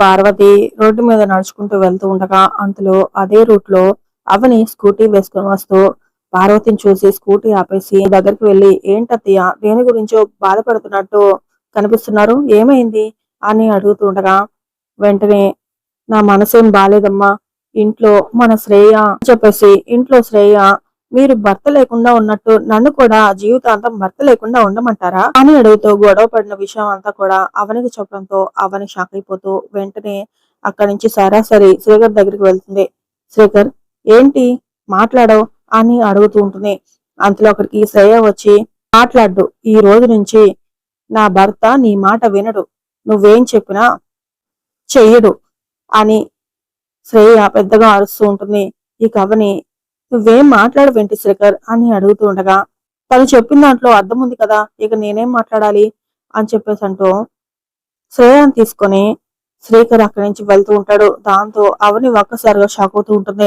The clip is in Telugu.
పార్వతి రోడ్డు మీద నడుచుకుంటూ వెళ్తూ ఉండగా అంతలో అదే రూట్లో అవని స్కూటీ వేసుకొని వస్తూ పార్వతిని చూసి స్కూటీ ఆపేసి దగ్గరికి వెళ్ళి ఏంటత్తయ్య దేని గురించో బాధపడుతున్నట్టు కనిపిస్తున్నారు? ఏమైంది? అని అడుగుతూ ఉండగా వెంటనే నా మనసేం బాలేదమ్మా. ఇంట్లో మన శ్రేయ చెప్పేసి ఇంట్లో శ్రేయ మీరు భర్త లేకుండా ఉన్నట్టు నన్ను కూడా జీవితాంతం భర్త లేకుండా ఉండమంటారా? అని అడుగుతూ గొడవ పడిన విషయం అంతా కూడా అవనికి చెప్పడంతో అవని షాక్ అయిపోతూ వెంటనే అక్కడి నుంచి సరాసరి శ్రీకర్ దగ్గరికి వెళ్తుంది. శ్రీకర్ ఏంటి? మాట్లాడవు? అని అడుగుతూ ఉంటుంది. అంతలో అక్కడికి శ్రేయ వచ్చి మాట్లాడు ఈ రోజు నుంచి నా భర్త నీ మాట వినడు. నువ్వేం చెప్పినా చెయ్యడు. అని శ్రేయ పెద్దగా అరుస్తూ ఉంటుంది. ఈ కవని నువ్వేం మాట్లాడవేంటి శ్రీకర్ అని అడుగుతూ ఉండగా తను చెప్పిన దాంట్లో అర్థం ఉంది కదా ఇక నేనేం మాట్లాడాలి? అని చెప్పేసి అంటూ శ్రేయాన్ని తీసుకొని శ్రీకర్ అక్కడి నుంచి వెళ్తూ ఉంటాడు. దాంతో అవని ఒక్కసారిగా షాక్ అవుతూ ఉంటుంది.